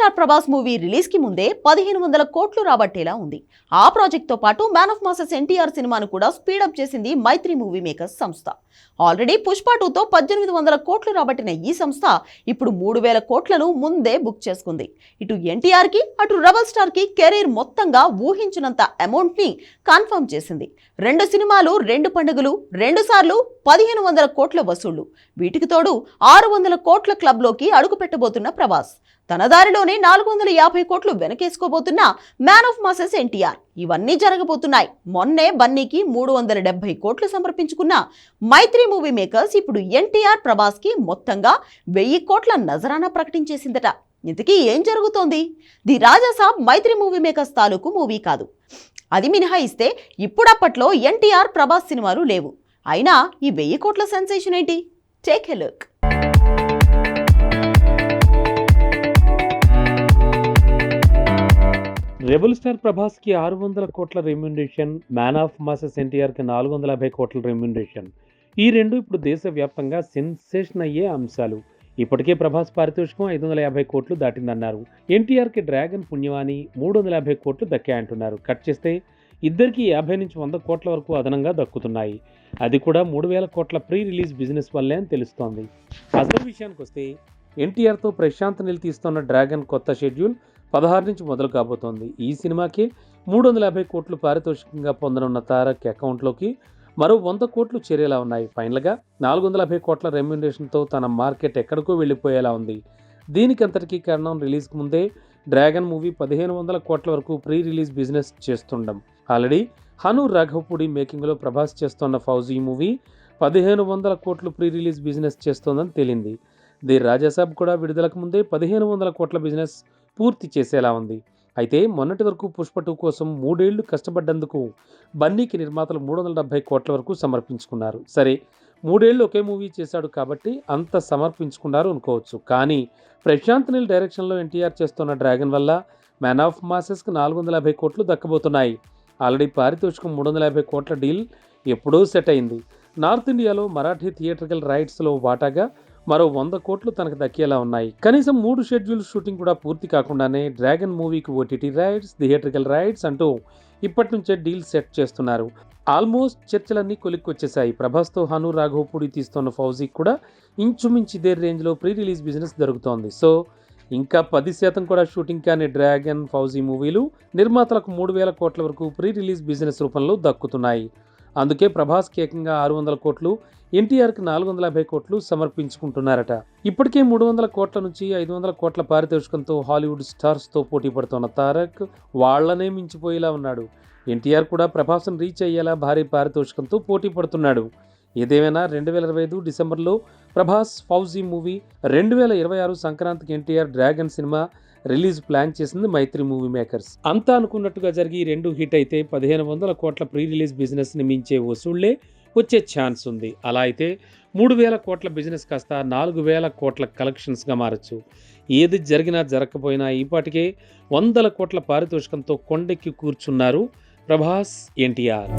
Star Prabhas movie రిలీజ్కి ముందే పదిహేను వందల కోట్లు రాబట్టేలా ఉంది. ఆ ప్రాజెక్ట్తో పాటు మ్యాన్ ఆఫ్ మాసెస్ ఎన్టీఆర్ సినిమాను కూడా స్పీడప్ చేసింది మైత్రి మూవీ మేకర్స్ సంస్థ. ఆల్రెడీ పుష్ప టూతో పద్దెనిమిది వందల కోట్లు రాబట్టిన ఈ సంస్థ ఇప్పుడు మూడు వేల కోట్లను ముందే బుక్ చేసుకుంది. ఇటు ఎన్టీఆర్కి అటు రెబల్ స్టార్కి కెరీర్ మొత్తంగా ఊహించినంత అమౌంట్ని కన్ఫర్మ్ చేసింది. రెండు సినిమాలు రెండు పండుగలు రెండు సార్లు పదిహేను వందల కోట్ల వసూళ్ళు. వీటికి తోడు ఆరు వందల కోట్ల క్లబ్లోకి అడుగు పెట్టబోతున్న ప్రభాస్ తన దారిలోనే నాలుగు వందల యాభై కోట్లు వెనకేసుకోబోతున్న మ్యాన్ ఆఫ్ మాసెస్ ఎన్టీఆర్. ఇవన్నీ జరగబోతున్నాయి. మొన్నే బన్నీకి మూడు వందల డెబ్బై కోట్లు సమర్పించుకున్న మైత్రి మూవీ మేకర్స్ ఇప్పుడు ఎన్టీఆర్ ప్రభాస్కి మొత్తంగా వెయ్యి కోట్ల నజరానా ప్రకటించేసిందట. ఇంతకీ ఏం జరుగుతోంది? The Raja Saab Mythri movie makers తాలూకు మూవీ కాదు. అది మినహాయిస్తే ఇప్పుడప్పట్లో ఎన్టీఆర్ ప్రభాస్ సినిమాలు లేవు. అయినా ఈ వెయ్యి కోట్ల సెన్సేషన్ ఏంటి? Take a look. Rebel star ప్రభాస్కి ఆరు వందల కోట్ల రెమ్యునరేషన్ మ్యాన్ ఆఫ్ మాసెస్ ఎన్టీఆర్కి నాలుగు వందల యాభై కోట్ల రెమ్యునరేషన్ ఈ రెండు ఇప్పుడు దేశవ్యాప్తంగా సెన్సేషన్ అయ్యే అంశాలు. ఇప్పటికే ప్రభాస్ పారితోషికం ఐదు వందల యాభై కోట్లు దాటిందన్నారు. ఎన్టీఆర్కి డ్రాగన్ పుణ్యవాణి మూడు వందల యాభై కోట్లు దక్కాయంటున్నారు కట్ చేస్తే ఇద్దరికి యాభై నుంచి వంద కోట్ల వరకు అదనంగా దక్కుతున్నాయి. అది కూడా మూడు వేల కోట్ల ప్రీ రిలీజ్ బిజినెస్ వల్లే అని తెలుస్తోంది. అసలు విషయానికి వస్తే ఎన్టీఆర్తో ప్రశాంత్ నిల్ తీస్తున్న డ్రాగన్ కొత్త షెడ్యూల్ పదహారు నుంచి మొదలు కాబోతోంది. ఈ సినిమాకి మూడు వందల యాభై కోట్లు పారితోషికంగా పొందనున్న తారక్ అకౌంట్లోకి మరో వంద కోట్లు చేరేలా ఉన్నాయి. ఫైనల్గా నాలుగు వందల యాభై కోట్ల రెమ్యునరేషన్తో తన మార్కెట్ ఎక్కడికో వెళ్ళిపోయేలా ఉంది. దీనికి అంతటికీ కారణం రిలీజ్కి ముందే డ్రాగన్ మూవీ పదిహేను వందల కోట్ల వరకు ప్రీ రిలీజ్ బిజినెస్ చేస్తుండడం. ఆల్రెడీ హను రాఘవపూడి మేకింగ్లో ప్రభాస్ చేస్తున్న ఫౌజీ మూవీ పదిహేను వందల కోట్లు ప్రీ రిలీజ్ బిజినెస్ చేస్తోందని తేలింది. ది రాజాసాబ్ కూడా విడుదలకు ముందే పదిహేను వందల కోట్ల బిజినెస్ పూర్తి చేసేలా ఉంది. అయితే మొన్నటి వరకు పుష్ప టూ కోసం మూడేళ్ళు కష్టపడ్డందుకు బన్నీకి నిర్మాతలు మూడు వందల డెబ్బై కోట్ల వరకు సమర్పించుకున్నారు. సరే మూడేళ్ళు ఒకే మూవీ చేశాడు కాబట్టి అంత సమర్పించుకున్నారు అనుకోవచ్చు. కానీ ప్రశాంత్ నీల్ డైరెక్షన్లో ఎన్టీఆర్ చేస్తున్న డ్రాగన్ వల్ల మ్యాన్ ఆఫ్ మాసెస్కి నాలుగు వందల యాభై కోట్లు దక్కబోతున్నాయి. ఆల్రెడీ పారితోషికం మూడు వందల యాభై కోట్ల డీల్ ఎప్పుడో సెట్ అయింది. నార్త్ ఇండియాలో మరాఠీ థియేట్రికల్ రైట్స్లో వాటాగా మరో వంద కోట్లు తనకు దక్కేలా ఉన్నాయి. కనీసం మూడు షెడ్యూల్ షూటింగ్ కూడా పూర్తి కాకుండానే డ్రాగన్ మూవీకి ఓటీటీ రైట్స్ థియేట్రికల్ రైట్స్ అంటూ ఇప్పటి నుంచే డీల్ సెట్ చేస్తున్నారు. ఆల్మోస్ట్ చర్చలన్నీ కొలిక్కొచ్చేశాయి. ప్రభాస్తో హను రాఘవపూడి తీస్తున్న ఫౌజీకి కూడా ఇంచుమించు ఇదే రేంజ్లో ప్రీ రిలీజ్ బిజినెస్ జరుగుతోంది సో ఇంకా పది శాతం కూడా షూటింగ్ కానీ డ్రాగన్ ఫౌజీ మూవీలు నిర్మాతలకు మూడు వేల కోట్ల వరకు ప్రీ రిలీజ్ బిజినెస్ రూపంలో దక్కుతున్నాయి. అందుకే ప్రభాస్కి ఏకంగా ఆరు వందల కోట్లు ఎన్టీఆర్కి నాలుగు వందల యాభై కోట్లు సమర్పించుకుంటున్నారట. ఇప్పటికే మూడు వందల కోట్ల నుంచి ఐదు వందల కోట్ల పారితోషికంతో హాలీవుడ్ స్టార్స్తో పోటీ పడుతున్న తారక్ వాళ్ళనే మించిపోయేలా ఉన్నాడు. ఎన్టీఆర్ కూడా ప్రభాస్ను రీచ్ అయ్యేలా భారీ పారితోషికంతో పోటీ పడుతున్నాడు. ఏదేమైనా రెండు వేల ఇరవై ఐదు డిసెంబర్లో ప్రభాస్ ఫౌజీ మూవీ రెండు వేల ఇరవై ఆరు సంక్రాంతికి ఎన్టీఆర్ డ్రాగన్ సినిమా రిలీజ్ ప్లాన్ చేసింది మైత్రి మూవీ మేకర్స్. అంతా అనుకున్నట్టుగా జరిగి ఈ రెండు హిట్ అయితే పదిహేను వందల కోట్ల ప్రీ రిలీజ్ బిజినెస్ని మించే వసూళ్ళే వచ్చే ఛాన్స్ ఉంది. అలా అయితే మూడు వేల కోట్ల బిజినెస్ కాస్త నాలుగు వేల కోట్ల కలెక్షన్స్గా మారచ్చు. ఏది జరిగినా జరగకపోయినా ఈపాటికే వందల కోట్ల పారితోషికంతో కొండెక్కి కూర్చున్నారు ప్రభాస్ ఎన్టీఆర్.